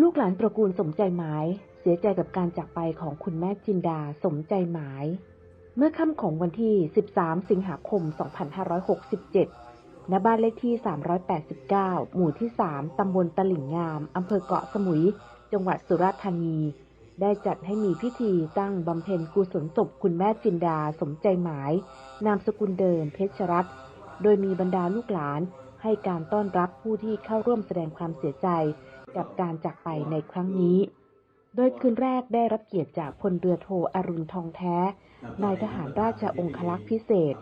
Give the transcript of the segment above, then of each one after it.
ลูกหลานตระกูลสมใจหมายเสียใจกับการจากไปของคุณแม่จินดาสมใจหมาย เมื่อค่ำของวันที่ 13 สิงหาคม 2567 ณ บ้านเลขที่ 389 หมู่ที่ 3 ตำบลตลิ่งงาม อำเภอเกาะสมุย จังหวัดสุราษฎร์ธานี ได้จัดให้มีพิธีตั้งบำเพ็ญกุศลศพคุณแม่จินดาสมใจหมาย นามสกุลเดิมเพชรรัตน์ โดยมีบรรดาลูกหลานให้การต้อนรับผู้ที่เข้าร่วมแสดงความเสียใจ กับการจากไปในครั้งนี้ โดยคืนแรกได้รับเกียรติจากพลเรือโทอรุณทองแท้ นายทหารราชองคลักษ์พิเศษ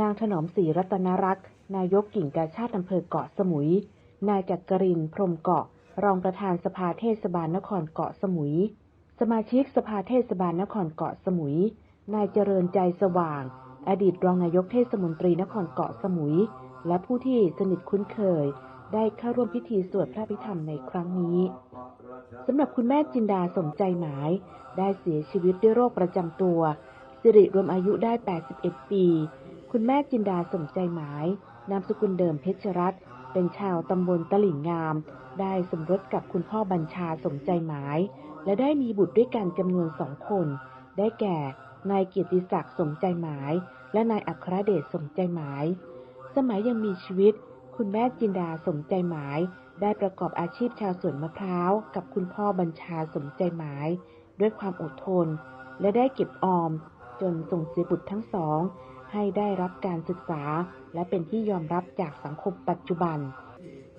นางถนอมศรีรัตนรักษ์นายกกิ่งกาชาติอำเภอเกาะสมุย นายจักรินพรมเกาะ รองประธานสภาเทศบาลนครเกาะสมุย สมาชิกสภาเทศบาลนครเกาะสมุย นายเจริญใจสว่าง อดีตรองนายกเทศมนตรีนครเกาะสมุย และผู้ที่สนิทคุ้นเคย ได้เข้าร่วมพิธีสวดพระพิธรรมในครั้งนี้สำหรับคุณแม่จินดาสมใจหมาย ได้เสียชีวิตด้วยโรคประจำตัว สิริรวมอายุได้ 81 ปี คุณแม่จินดาสมใจหมาย นามสกุลเดิมเพชรรัตน์เป็นชาวตำบลตลิ่งงาม ได้สมรสกับคุณพ่อบัญชาสมใจหมาย และได้มีบุตรด้วยกันจำนวนสองคน ได้แก่ นายเกียรติศักดิ์สมใจหมาย และนายอัครเดชสมใจหมาย สมัยยังมีชีวิต คุณแม่จินดาสมใจหมาย ได้ประกอบอาชีพชาวสวนมะพร้าว กับคุณพ่อบัญชาสมใจหมาย ด้วยความอดทน และได้เก็บออม จนส่งเสียบุตรทั้งสอง ให้ได้รับการศึกษา และเป็นที่ยอมรับจากสังคมปัจจุบัน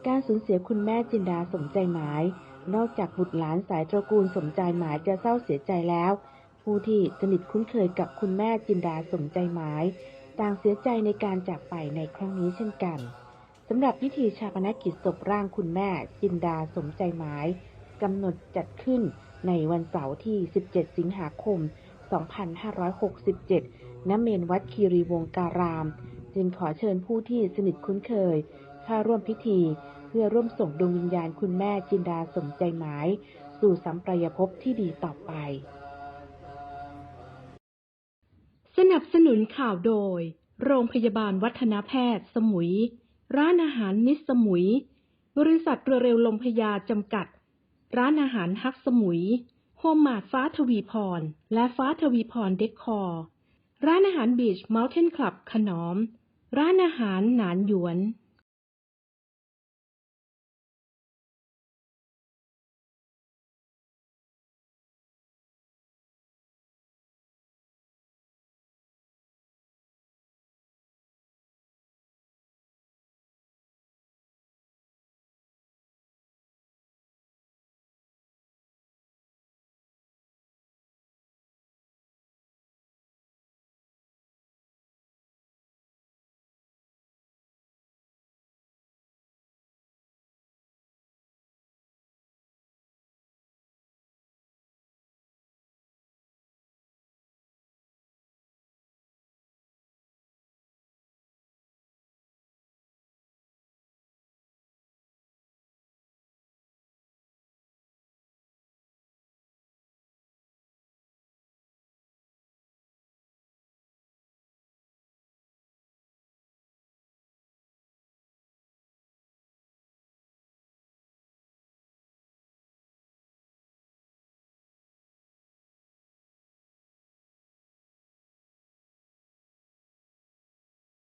การสูญเสียคุณแม่จินดาสมใจหมาย นอกจากบุตรหลานสายตระกูลสมใจหมายจะเศร้าเสียใจแล้ว ผู้ที่สนิทคุ้นเคยกับคุณแม่จินดาสมใจหมายต่างเสียใจในการจากไปในครั้งนี้เช่นกัน สำหรับพิธีชาปนกิจศพร่างคุณแม่ จินดาสมใจหมายกำหนดจัดขึ้นในวันเสาร์ที่ 17 สิงหาคม 2567 ณ เมนวัดคีรีวงการาม จึงขอเชิญผู้ที่สนิทคุ้นเคยเข้าร่วมพิธี เพื่อร่วมส่งดวงวิญญาณคุณแม่จินดาสมใจหมาย สู่สัมปรายภพที่ดีต่อไป สนับสนุนข่าวโดย โรงพยาบาลวัฒนแพทย์สมุย ร้านอาหารนิสสมุย บริษัทเรือเร็วลมพยาจำกัด ร้านอาหารฮักสมุย โฮมมาดฟ้าทวีพร และฟ้าทวีพรเดคคอร์ ร้านอาหารบีชเมลเทนคลับขนอม ร้านอาหารหนานหยวน